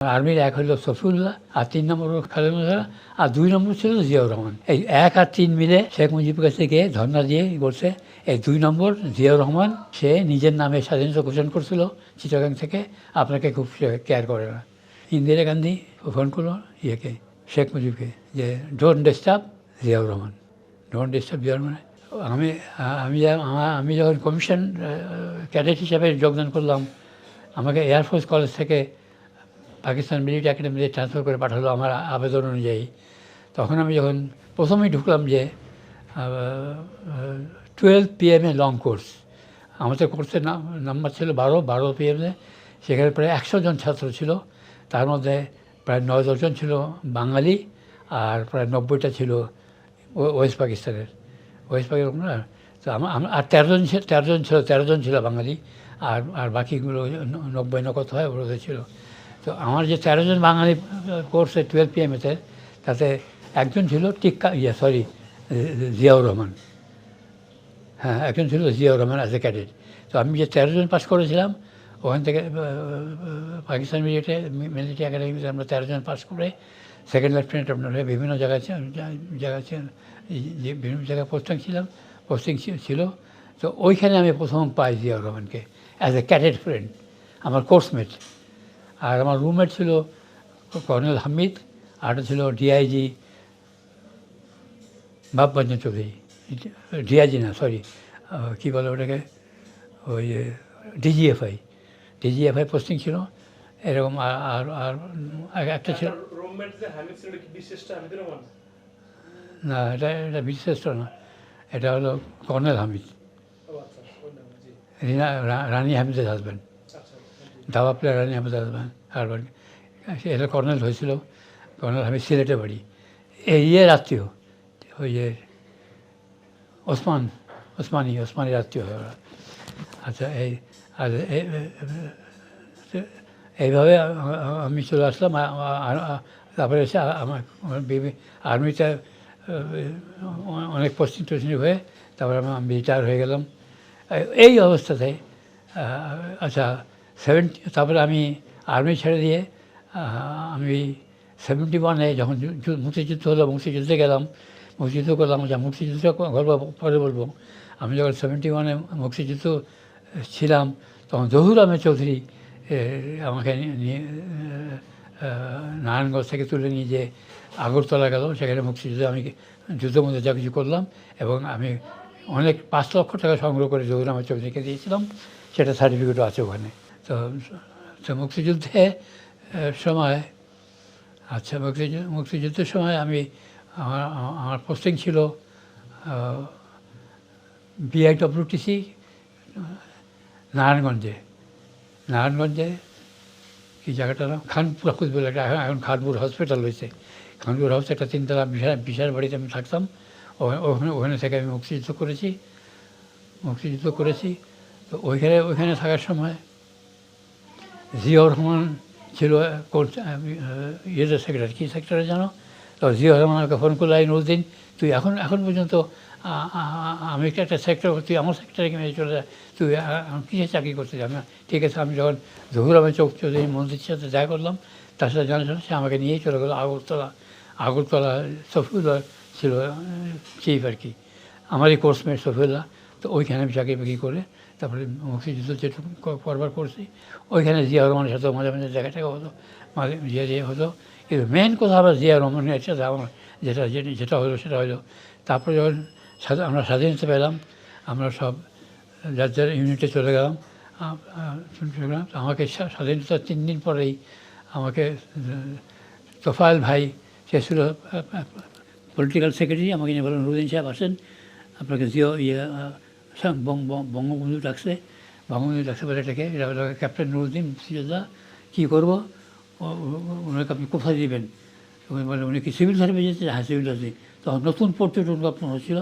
আর্মির এক হলো সফিউল্লাহ, আর তিন নম্বর হলো খালেদ মোজারা আর দুই নম্বর ছিল জিয়াউর রহমান। এই এক আর তিন মিলে শেখ মুজিবের কাছে গিয়ে ধর্না দিয়ে বলছে, এই দুই নম্বর জিয়াউর রহমান, সে নিজের নামে স্বাধীনতা ঘোষণা করছিল চিটাগাং থেকে, আপনাকে খুব কেয়ার করে না। ইন্দিরা গান্ধী ফোন করল ইয়েকে, শেখ মুজিবকে, যে don't disturb Ziaur Rahman. Don't disturb Ziaur Rahman. আমি আমি আমি যখন কমিশন ক্যাডেট হিসাবে যোগদান করলাম, আমাকে এয়ারফোর্স কলেজ থেকে পাকিস্তান মিলিটারি একাডেমিতে ট্রান্সফার করে পাঠালো আমার আবেদন অনুযায়ী। তখন আমি যখন প্রথমেই ঢুকলাম যে টুয়েলভ পিএমে লং কোর্স আমাদের কোর্সের নাম নাম্বার ছিল বারো বারো পিএমে সেখানে প্রায় একশো জন ছাত্র ছিল। তার মধ্যে প্রায় নয় দশজন ছিল বাঙালি আর প্রায় নব্বইটা ছিল ওয়েস্ট পাকিস্তানের। ওয়েস্ট পাকিস্তান তো আমার আর তেরোজন তেরোজন ছিল তেরোজন ছিল বাঙালি। আর আর বাকিগুলো নব্বই না কত হয় ওগুলো ছিল। তো আমার যে তেরোজন বাঙালি কোর্সে টুয়েলভ পিএমেতে তাতে একজন ছিল টিক্কা ইয়ে সরি জিয়াউর রহমান। হ্যাঁ একজন ছিল Ziaur Rahman as a cadet তো আমি যে তেরোজন পাস করেছিলাম, ওখান থেকে পাকিস্তান মিলিটারি মিলিটারি একাডেমিতে আমরা তেরোজন পাস করে সেকেন্ড লেফটেন্যান্ট আপনার হয়ে বিভিন্ন জায়গায় যে বিভিন্ন জায়গায় পোস্টিং ছিলাম পোস্টিং ছিল। তো ওইখানে আমি প্রথম পাই জিয়াউর রহমানকে অ্যাজ এ ক্যাডেট ফ্রেন্ড আমার কোর্সমেট আর আমার রুমমেট ছিল কর্নেল হামিদ আর ছিল ডিআইজি বাপ্পাঞ্জন চৌধুরী। ডিআইজি না সরি কী বলে ওটাকে? ওই ডিজিএফআই। ডিজিএফআই পোস্টিং ছিল। এরকম আর আর একটা ছিল। না এটা এটা বিশেষ না। এটা হলো কর্নেল হামিদ। আচ্ছা রিনা রানী হামিদের হাজব্যান্ড দাবা প্লেয়ার আনি হামিদের হাজব্যান্ড এটা কর্নেল হয়েছিল, কর্নেল আমি সিলেটে বাড়ি এই ইয়ের আত্মীয় ওই যে ওসমান, ওসমানি ওসমানীর আত্মীয় হয় ওরা। আচ্ছা এই, আর এই- এই- এইভাবে আমি চলে আসলাম তারপরে এসে আমার বেবি আর্মিতে অনেক পোস্টিং টোস্টিং হয়ে তারপরে আমি রিটায়ার হয়ে গেলাম। এই অবস্থাতে আচ্ছা সেভেন্টি তারপরে আমি আর্মি ছেড়ে দিয়ে আমি সেভেন্টি ওয়ানে যখন মুক্তিযুদ্ধ হলো, মুক্তিযুদ্ধে গেলাম। মুক্তিযুদ্ধ করলাম, যা মুক্তিযুদ্ধ গল্প পরে বলব। আমি যখন সেভেন্টি ওয়ানে মুক্তিযুদ্ধ ছিলাম, তখন জহুর আহমেদ চৌধুরী আমাকে নিয়ে- নারায়ণগঞ্জ থেকে তুলে নিয়ে যে আগরতলা গেল, সেখানে মুক্তিযুদ্ধে আমি যুদ্ধের মধ্যে যা কিছু করলাম এবং আমি অনেক পাঁচ লক্ষ টাকা সংগ্রহ করে জহুর আহমেদ চৌধুরীকে দিয়েছিলাম। সেটা সার্টিফিকেটও আছে ওখানে। তো তো মুক্তিযুদ্ধে সময় আচ্ছা মুক্তিযুদ্ধ মুক্তিযুদ্ধের সময় আমি, আমার, আমার- পোস্টিং ছিল বিআইডব্লিউটিসি নারায়ণগঞ্জে। নারায়ণগঞ্জে, কি জায়গাটার নাম? খানপুর বলে একটা, এখন খানপুর হসপিটাল হয়েছে। খানপুর হাউস একটা তিনতলা বিশাল বিশাল বাড়িতে আমি থাকতাম। ওখানে ওখানে থেকে আমি মুক্তিযুদ্ধ করেছি মুক্তিযুদ্ধ করেছি। তো ওইখানে ওইখানে থাকার সময় জিয়াউর রহমান ছিল ইয়েতে সেক্রেটারি কী সেক্রেটারি জানো? তো জিয়াউর রহমান আমাকে ফোন করল আই দিন তুই এখন এখন পর্যন্ত আমি একটা সেক্টর তুই আমার সেক্টরে মেয়ে চলে যা, তুই, আ- চাকরি করতে যাবি? না ঠিক আছে, আমি যখন জহুর আহমেদ চৌক চৌধুরী মন্ত্রীর সাথে দেখা করলাম, তার সাথে জানা শোনা সে আমাকে নিয়েই চলে গেলো আগরতলা আগরতলা সফিউল্লাহ ছিল চিফ আর কি, আমারই কোর্সমেট সফিউল্লাহ, তো ওইখানে আমি চাকরি বাকরি করে তারপরে মুক্তিযুদ্ধ যেটুকু করবার করছি, ওইখানে জিয়া রহমানের সাথে মাঝে মাঝে দেখা টাকা হতো, মাঝে জিয়া জিয়া হতো। কিন্তু মেন কথা আবার জিয়া রহমানের সাথে আমার যেটা যেটা- হলো সেটা হলো, তারপরে যখন আমরা স্বাধীনতা পেলাম, আমরা সব যার যার ইউনিটে চলে গেলাম আমাকে স্বা- স্বাধীনতার তিন দিন পরেই আমাকে তোফায়েল ভাই, সে ছিল পলিটিক্যাল সেক্রেটারি আমাকে নিয়ে বললেন রুদিন সাহেব আসেন, আপনাকে জিও ইয়ে বঙ্গবন্ধু ডাকছে বঙ্গবন্ধু ডাকছে বলে এটাকে ক্যাপ্টেন নুরুদ্দিন মুক্তিযোদ্ধা কী করব ওনাকে আপনি কোথায় দিবেন বলে উনি কি সিভিল সার্ভিস যেতে হ্যাঁ সিভিল সার্ভিস তখন নতুন পর্যটন গঠন হচ্ছিল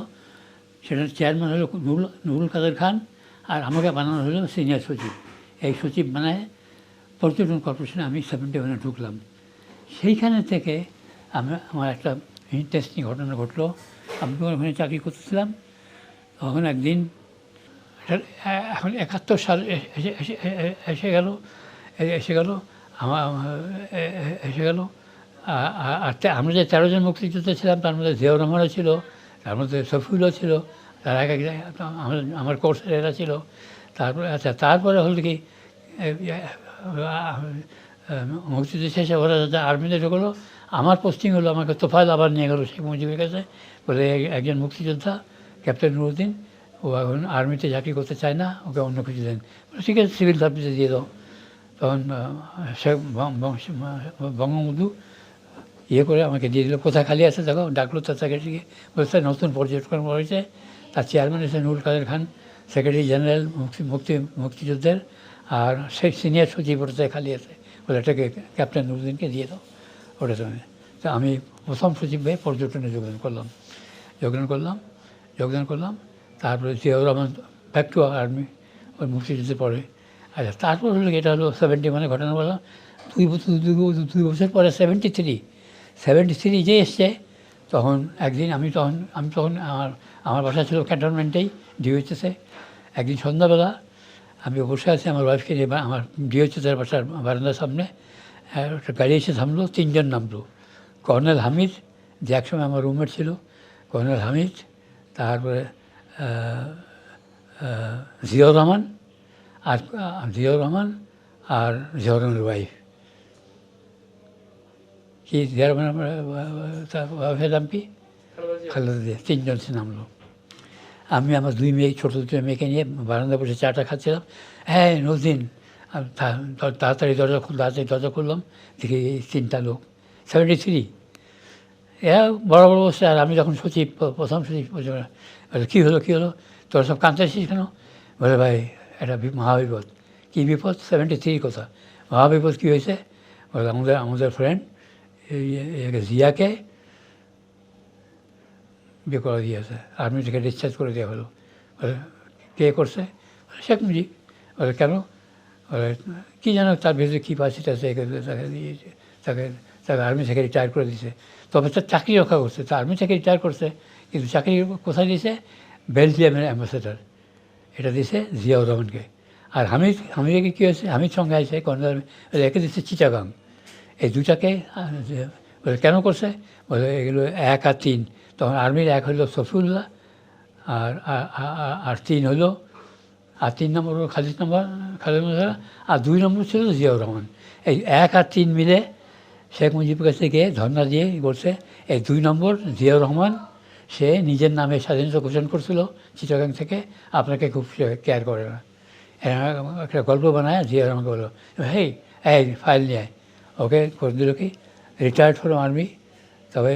সেটার চেয়ারম্যান হলো নুরুল নুরুল কাদের খান আর আমাকে বানানো হলো সিনিয়র সচিব এই সচিব বানায় পর্যটন কর্পোরেশনে আমি সেভেন্টি ওয়ানে ঢুকলাম সেইখানে থেকে আমি আমার একটা ইন্টারেস্টিং ঘটনা ঘটলো আমি ওখানে চাকরি করতেছিলাম তখন একদিন এখন একাত্তর সাল এসে গেল এসে গেল আমার এসে গেল। আর আমরা যে তেরো জন মুক্তিযোদ্ধা ছিলাম, তার মধ্যে জিয়াউর রহমানও ছিল, তার মধ্যে শফিউলও ছিল, তার এক এক আমার আমার কোর্সের এরা ছিল। তারপরে আচ্ছা তারপরে হল কি মুক্তিযুদ্ধ শেষে ওরা যাতে আর্মিতে ঢুকলো, আমার পোস্টিং হলো, আমাকে তোফায়ল আবার নিয়ে গেলো শেখ মুজিবের কাছে, বলে একজন মুক্তিযোদ্ধা, ক্যাপ্টেন নুরুদ্দিন ও এখন আর্মিতে চাকরি করতে চায় না, ওকে অন্য কিছু দেন। ঠিক আছে সিভিল সার্ভিসে দিয়ে দাও। তখন বংশ- বঙ্গবন্ধু ইয়ে করে আমাকে দিয়ে দিল, কোথায় খালি আছে? দেখো, ডাকলো তার সেক্রেটারিকে বলছে নতুন পর্যটন হয়েছে। তার চেয়ারম্যান হচ্ছে নুরুল কাদের খান সেক্রেটারি জেনারেল মুক্তি মুক্তি, মুক্তিযুদ্ধের। আর সেই সিনিয়র সচিব ওটাতে খালি আছে। বলে, এটাকে ক্যাপ্টেন নুরুদ্দিনকে দিয়ে দাও ওটা তুমি তা আমি প্রথম সচিব হয়ে পর্যটনে যোগদান করলাম। যোগদান করলাম যোগদান করলাম। তারপরে Ziaur Rahman back to army ওই মুক্তিযুদ্ধে পড়ে। আচ্ছা তারপর হলো এটা হলো সেভেন্টি মানে ঘটনা বললাম দুই বছর দুই বছর পরে সেভেন্টি থ্রি সেভেন্টি থ্রি যে এসছে, তখন একদিন আমি তখন আমি তখন আমার আমার বাসা ছিল ক্যান্টনমেন্টেই ডিওএইচএসে একদিন সন্ধ্যাবেলা আমি বসে আছি আমার ওয়াইফকে নিয়ে আমার ডিওএইচএসের বাসার বারান্দার সামনে। একটা গাড়ি এসে থামলো, তিনজন নামলো। কর্নেল হামিদ, যে একসময় আমার রুমমেট ছিল, কর্নেল হামিদ, তারপরে জিয়াউর রহমান আর আহ, জিয়াউর রহমান আর জিয়াউর রহমানের ওয়াইফ কি জিয়াউর রহমান ওয়াইফের নাম কি? খালেদা জিয়া। তিনজন সে নামলো আমি আমার দুই মেয়ে ছোটো দুটো মেয়েকে নিয়ে বারান্দা বসে চাটা খাচ্ছিলাম। হ্যাঁ নদিন তাড়াতাড়ি দরজা খুল তাড়াতাড়ি দরজা খুললাম দেখি এই তিনটা লোক। সেভেন্টি থ্রি এরা বড় বড় বসে আর আমি যখন সচিব প্রথম সচিব বলে, কী হলো কী হলো? তোরা সব কাঁদতেছিস কেন? বলে, ভাই এটা মহাবিপদ। কী বিপদ? সেভেন্টি থ্রি কথা। মহাবিপদ কী হয়েছে? বলে, আমাদের আমাদের ফ্রেন্ড জিয়াকে বিয়ে করে দিয়েছে। আর্মি থেকে ডিসচার্জ করে দেওয়া হলো। বলে, কে করছে? শেখ মুজিব। বলে, কেন? বলে, কী যেন তার ভিতরে কী পাচ্ছে তাকে তাকে দিয়েছে, তাকে তাকে আর্মি থেকে রিটায়ার করে দিয়েছে। তবে তার চাকরি রক্ষা করছে তা আর্মি থেকে রিটায়ার করছে। কিন্তু চাকরি কোথায় দিয়েছে বেলজিয়ামের অ্যাম্বাসেডার এটা দিয়েছে জিয়াউর রহমানকে। আর হামিদ, হামিদকে কী হয়েছে? হামিদ সঙ্গে আছে কর্নার একে দিচ্ছে চিটাগাং। এই দুটাকে কেন করছে? বলে, এগুলো এক আর তিন। তখন আর্মির এক হলো সফিউল্লাহ, আর, আর- তিন হলো, আর তিন নম্বর খালিদ নম্বর, খালিদ মোসারা আর দুই নম্বর ছিল জিয়াউর রহমান। এই এক আর তিন মিলে শেখ মুজিবের কাছে গিয়ে ধর্ণা দিয়ে করছে এই দুই নম্বর জিয়াউর রহমান সে নিজের নামে স্বাধীনতা ঘোষণা করছিল চিটাগাং থেকে আপনাকে খুব কেয়ার করে। না একটা গল্প বানায় জিয়াউর রহমানকে বলল হেই এই ফাইল নিয়ে ওকে করে দিল কি? রিটায়ার্ড হলো আর্মি তবে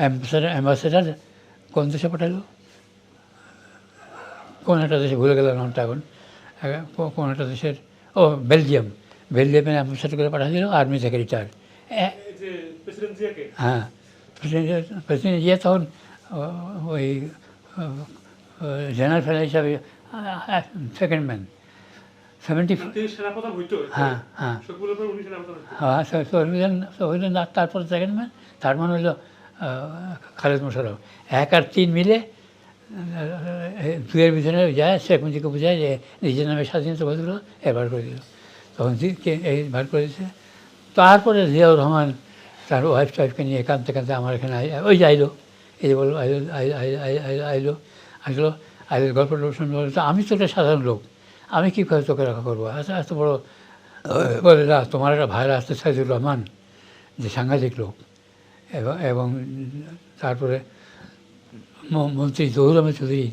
অ্যাম্বাসেডার অ্যাম্বাসেডার কোন দেশে পাঠালো? কোন একটা দেশে ভুলে গেলাম নামটা এখন। কোন একটা দেশের ও বেলজিয়াম বেলজিয়ামের অ্যাম্বাসেডার করে পাঠা দিল আর্মি থেকে রিটায়ার এই যে প্রেসিডেন্ট জিয়াকে? হ্যাঁ প্রেসিডেন্ট ইয়ে তখন ওই জেনারেল ফেলার হিসাবে সেকেন্ড ম্যান সেভেন্টি হ্যাঁ হ্যাঁ। হ্যাঁ তারপরে সেকেন্ড ম্যান তার মানে হলো খালেদ মোশারফ এক আর তিন মিলে দুয়ের পিছনে যায় শেখ মুজিবকে বোঝায় যে নিজের নামে স্বাধীনতা বলছিল এবার করে দিল। তখন এই বার করে দিয়েছে তারপরে জিয়াউর রহমান তার ওয়াইফ টাইফকে নিয়ে কাঁদতে কাঁদতে আমার এখানে ওই যে আইলো এই যে আইলো আই- আই- আই- আই- আইলো আসলো আইলো গল্প শুনলো আমি তো একটা সাধারণ লোক আমি কী করে তোকে রক্ষা করব? এত এত বড় বলে না তোমার একটা ভাইরা আসতে সাইদুর রহমান যে সাংঘাতিক লোক এবং এবং তারপরে মন্ত্রী জহুর আহমেদ চৌধুরী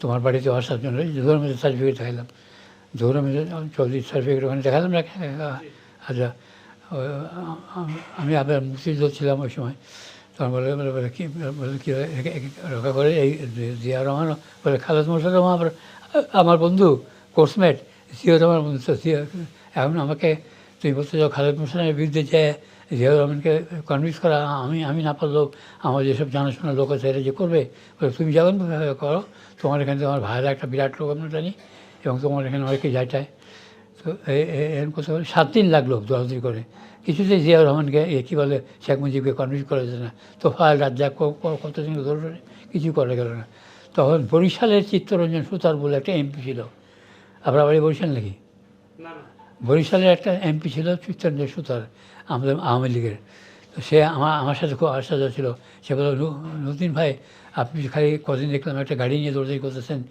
তোমার বাড়িতে আসার জন্য জহুর আহমেদের সার্টিফিকেট দেখালাম জহুর আহমেদের চৌধুরীর সার্টিফিকেট ওখানে দেখালাম না আচ্ছা ও, আ- আ- আমি আপনার মুক্তিযুদ্ধ ছিলাম ওই সময় তখন বলে বলে কী বলে কী রক্ষা করে এই জিয়া রহমান বলে খালেদ মোশারফ আমার আমার বন্ধু কোর্সমেট জিয়াউর রহমান বন্ধু জিয়া এখন আমাকে তুমি বলতে চাও খালেদ মোশারফের বিরুদ্ধে যে জিয়াউর রহমানকে কনভিন্স করা আমি আমি না পারলেও আমার যেসব জানাশোনা লোক আছে এরা যে করবে বলে তুমি যেমন করো তোমার এখানে তোমার ভাইয়েরা একটা বিরাট লোক আমরা জানি এবং তোমার এখানে অনেকে যায় টায় তো এরকম কথা বলে সাত দিন লাগল দৌড়াদৌড়ি করে। কিছুতেই জিয়াউর রহমানকে এ কী বলে শেখ মুজিবকে কনভিন্স করা যেত না। তো ফাল রাজ্জাক কতদিন ধরে কিছু করা গেল না। তখন বরিশালের চিত্তরঞ্জন সুতার বলে একটা এমপি ছিল। আপনার বাড়ি বরিশাল নাকি? বরিশালের একটা এমপি ছিল চিত্তরঞ্জন সুতার আমাদের আওয়ামী লীগের। তো সে আমার আমার সাথে খুব আশা ছিল সে বলল "নু- নতুন ভাই আপনি খালি কদিন দেখলাম একটা গাড়ি নিয়ে দৌড়াদৌড়ি করতেছেন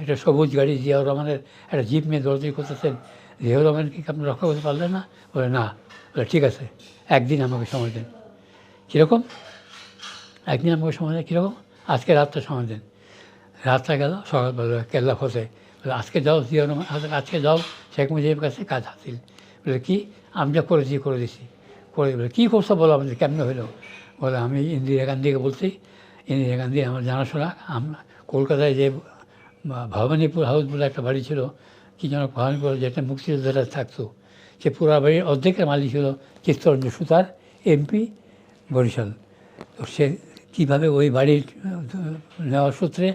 একটা সবুজ গাড়ি জিয়াউর রহমানের একটা জিপ নিয়ে দৌড়াদৌড়ি করতেছেন জিয়াউর রহমান কি, আপনি রক্ষা করতে পারলেন না? বলে না। বলে, ঠিক আছে, একদিন আমাকে সময় দেন। কীরকম? একদিন আমাকে সময় দেন, কীরকম? আজকে রাতটা সময় দেন। রাতটা গেল সকালবেলা কেল্লা ফসে বলে, আজকে যাও জিয়াউর রহমান আজকে- যাও, শেখ মুজিবের কাছে কাজ হাসিল। বলে, কি? আমি যা করেছি, করে দিছি। করে, বলে, কী করছ বলো আমাদের, কেমন হলো? বলে, আমি ইন্দিরা গান্ধীকে বলছি, ইন্দিরা গান্ধী আমার জানাশোনা, আমরা কলকাতায় যে ভবানীপুর হাউস বলে একটা বাড়ি ছিল কি যেন ভবানীপুর যেটা মুক্তিযোদ্ধারা থাকতো। সে পুরো বাড়ির অর্ধেকের মালিক ছিল চিত্তরঞ্জন সুতার এমপি বরিশাল। তো সে কীভাবে ওই বাড়ির নেওয়ার সূত্রে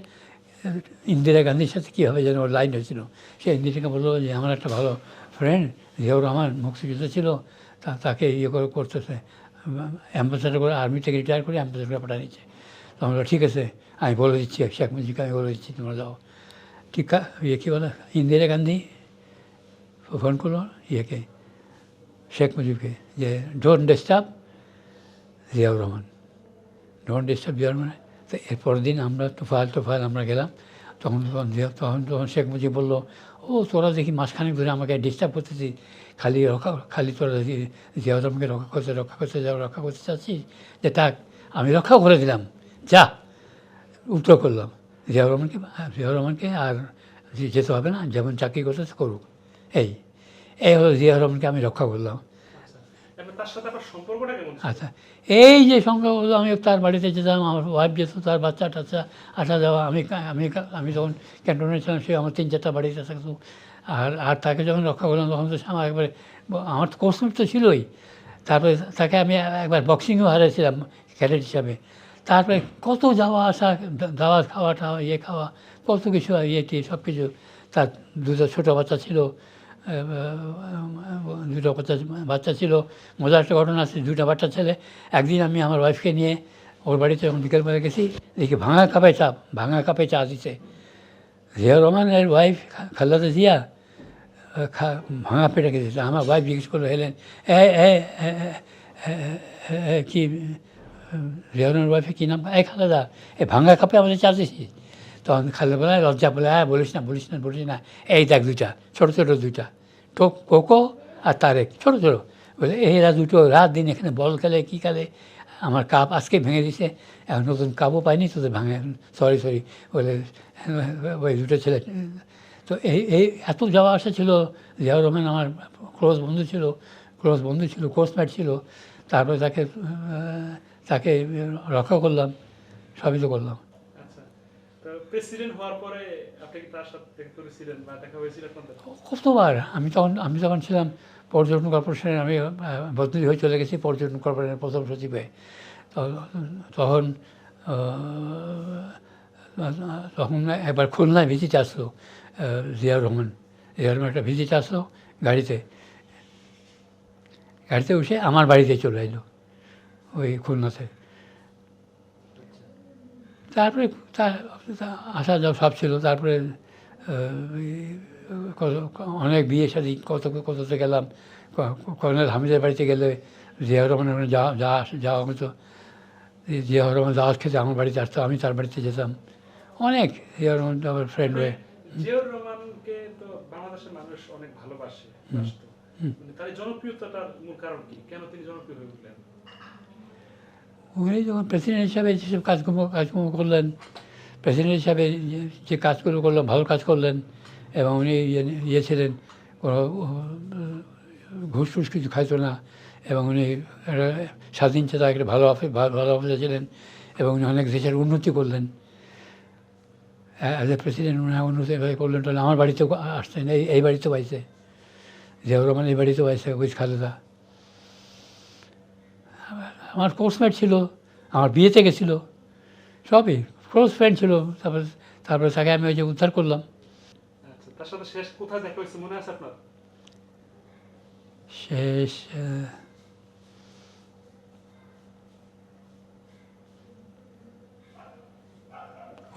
ইন্দিরা গান্ধীর সাথে কীভাবে যেন ওর লাইন হয়েছিল। সে ইন্দিরাকে বলল যে, আমার একটা ভালো ফ্রেন্ড জিয়াউর রহমান, মুক্তিযুদ্ধ ছিল, তা, তাকে ইয়ে করে করতেছে অ্যাম্বাসেডার করে আর্মি থেকে রিটায়ার করে অ্যাম্বাসেডার করে পাঠিয়ে দিচ্ছে তো আমরা ঠিক আছে, আমি বলে দিচ্ছি শেখ মুজিবকে আমি বলে দিচ্ছি, তোমরা যাও। কা- ইয়ে কী বলে ইন্দিরা গান্ধী ফোন করল ইয়েকে শেখ মুজিবকে যে don't disturb Ziaur Rahman don't disturb Ziaur Rahman তো এরপর দিন আমরা তোফাল তোফাল আমরা গেলাম। তখন তখন তখন তখন শেখ মুজিব বলল, ও, তোরা দেখি মাসখানেক ধরে আমাকে ডিস্টার্ব করতেছি। খালি রক্ষা, খালি তোরা দেখি জিয়াউর রহমানকে রক্ষা করতে রক্ষা করতে যাও, রক্ষা করতে চাচ্ছিস যে তাক আমি রক্ষাও করে দিলাম। যা, উত্তর করলাম। জিয়াউর রহমানকে জিয়াউর রহমানকে আর যেতে হবে না যেমন চাকরি করতে করুক। এই এই হলো জিয়াউর রহমানকে আমি রক্ষা করলাম। ছিল? আচ্ছা এই যে সংখ্যা হলো আমি তার বাড়িতে যেতাম আমার ওয়াইফ যেত তার বাচ্চা টাচ্চা আসা যাওয়া আমি আমি আমি যখন ক্যান্টনে ছিলাম সে আমার তিন চারটা বাড়িতে থাকতো আর আর তাকে যখন রক্ষা করলাম তখন তো আমার একবারে আমার তো কোর্সমেট তো ছিলই। তারপরে তাকে আমি একবার বক্সিংও হারিয়েছিলাম ক্যাডেট হিসাবে। তারপরে কত যাওয়া আসা দা- দাওয়াত খাওয়া টাওয়া ইয়ে খাওয়া কত কিছু ইয়ে সব কিছু। তার দুটো ছোটো বাচ্চা ছিল দুটো বাচ্চা বাচ্চা ছিল। মজার একটা ঘটনা আছে দুটো বাচ্চা ছেলে। একদিন আমি আমার ওয়াইফকে নিয়ে ওর বাড়িতে যখন বিকেলবেলা গেছি দেখি ভাঙা কাপে চা ভাঙা কাপে চা দিছে। জিয়াউর রহমানের ওয়াইফ খাল্লাতে জিয়া ভাঙা পেটে গেছে আমার ওয়াইফ জিজ্ঞেস করল হেলেন এ, কি জিয়াউরের ওয়াইফে কী নাম? এই খালেদা, এই ভাঙা কাপে আমাদের চা দিছিস তখন খালেদা বলে লজ্জা বলে হ্যাঁ বলিস না বলিস না বলিস না, এই দেখ দুইটা, ছোটো ছোটো দুইটা তো কোকো আর তারেক, ছোটো ছোটো। বলে এরা দুটো রাত দিন এখানে বল খেলে, কী খেলে, আমার কাপ আজকে ভেঙে দিছে এখন নতুন কাপও পাইনি, তোদের ভাঙে, সরি সরি। বলে, ওই দুটো ছেলে, তো এই এই এত যাওয়া আসা ছিল, জিয়াউর রহমান আমার ক্লোজ বন্ধু ছিল ক্লোজ বন্ধু ছিল কোর্সমেট ছিল, তারপরে তাকে তাকে রক্ষা করলাম সবই তো করলাম। আচ্ছা তো প্রেসিডেন্ট হওয়ার পরে আপনি কি তার সাথে দেখা করেছিলেন বা দেখা হয়েছিল আপনাদের কতবার আমি তখন আমি যখন ছিলাম পর্যটন কর্পোরেশনের আমি বদলি হয়ে চলে গেছি পর্যটন কর্পোরেশনের প্রথম সচিবে। তখন তখন একবার খুলনায় ভিজিট আসলো জিয়াউর রহমান। জিয়াউর রহমান একটা ভিজিট আসলো গাড়িতে। গাড়িতে উঠে আমার বাড়িতে চলে এলো। ওই খুলনাতে। তারপরে তার আসা যাওয়া সব ছিল। তারপরে অনেক বিয়ে শাদী কত কততে গেলাম। কর্নেল হামিদের বাড়িতে গেলে জিয়াউর রহমানের ওখানে যাওয়া যাওয়া আস- যাওয়া হতো। জিয়াউর রহমান দাওয়াত খেতে আমার বাড়িতে আসতো আমি তার বাড়িতে যেতাম। অনেক জিয়াউর রহমান তো আমার ফ্রেন্ড হয়ে। জিয়াউর রহমানকে তো বাংলাদেশের মানুষ অনেক ভালোবাসে মানে তার জনপ্রিয়তাটার মূল কারণ কি? কেন তিনি জনপ্রিয় হয়ে উঠলেন? উনি যখন প্রেসিডেন্ট হিসাবে যেসব কাজকর্ম কাজকর্ম করলেন প্রেসিডেন্ট হিসাবে যে- কাজগুলো করলেন, ভালো কাজ করলেন, এবং উনি ইয়ে ইয়ে ছিলেন কোনো ঘুষ টুস কিছু খাইতো না, এবং উনি একটা স্বাধীন চেতা, একটা ভালো অফি- ভালো অফিসার ছিলেন, এবং উনি অনেক দেশের উন্নতি করলেন। অ্যাজ এ প্রেসিডেন্ট উনি উন্নতি করলেন, তাহলে আমার বাড়িতেও আসতেন, এই এই বাড়িতেও পাইছে জিয়াউর রহমান এই বাড়িতেও পাইছে উইথ খালেদা। আমার কোর্সমেট ছিল আমার বিয়েতে গেছিল সবই ক্লোজ ফ্রেন্ড ছিল তারপরে তারপরে তাকে আমি ওই যে উদ্ধার করলাম। আচ্ছা শেষ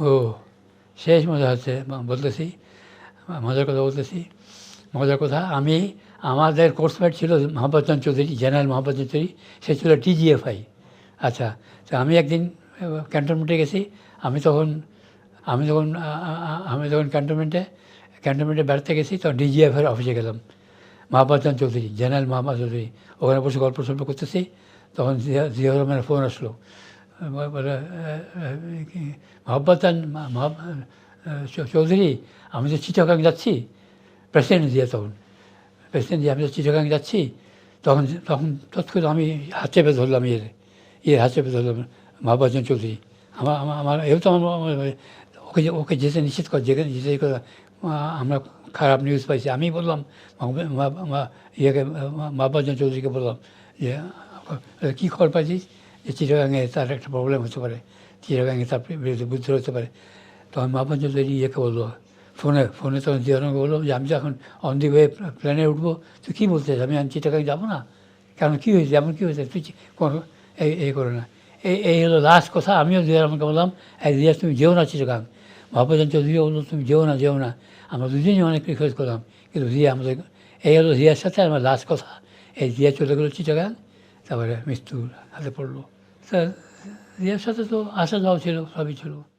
ও শেষ মজা হচ্ছে বলতেছি মজার কথা বলতেছি। মজার কথা আমি আমাদের কোর্সমেট ছিল মহাবচন চৌধুরী জেনারেল মহাবচন চৌধুরী, সে ছিল টিজিএফআই আচ্ছা তো আমি একদিন ক্যান্টনমেন্টে গেছি, আমি তখন, আমি যখন আমি যখন ক্যান্টনমেন্টে ক্যান্টনমেন্টে বেড়াতে গেছি, তখন ডিজিএফের অফিসে গেলাম। মহাবচন চৌধুরী জেনারেল মহাবচন চৌধুরী, ওখানে বসে গল্প সল্প করতেছি, তখন জিয়া জিয়া ফোন আসলো। বলে- মহাব্বতান চৌধুরী, আমি তো চিটাগাং যাচ্ছি প্রেসিডেন্ট জিয়া তখন। প্রেসিডেন্ট জিয়া আমি তো চিটাগাং যাচ্ছি, তখন তখন তৎক্ষণ আমি হাত চেপে ধরলাম ইয়ের ইয়ে হাত চেপে ধরলাম মহাব্বতন চৌধুরী। আমার আমার আমার, এও তো আমার ওকে যে- ওকে যেতে নিশ্চিত কর, যেখানে যেতে কর আমরা খারাপ নিউজ পাইছি। আমি বললাম ইয়েকে মহাব্বতন চৌধুরীকে বললাম যে কী খবর পাইছিস? যে চিটাগাঙে তার একটা প্রবলেম হতে পারে, চিটাগাঙে তার বিরুদ্ধে বুদ্ধ হতে পারে। তখন মাপান চৌধুরী ইয়েকে বলল ফোনে ফোনে তখন জিয়ারকে বলল যে আমি তো এখন অন দি ওয়ে প্লেনে উঠবো। তুই কী বলতে আমি আমি চিটাগাং যাব না? কারণ কী হয়েছে? এমন কী হয়েছে? তুই কোনো এই এই করে না। এই এই হলো লাস্ট কথা। আমিও জিয়ার আমাকে বললাম, এই জিয়া তুমি যেও না চিটাগাং। মহাপ্রধান চৌধুরী বলল, তুমি যেও না যেও না। আমরা দুজনই অনেক রিকোয়েস্ট করলাম। কিন্তু জিয়া আমাদের, এই হলো জিয়ার সাথে আমার লাস্ট কথা। এই জিয়া চলে গেলো চিটাগাং। তারপরে মৃত্যুর হাতে পড়ল। তা জিয়ার সাথে তো আসা যাওয়া ছিল, সবই ছিল।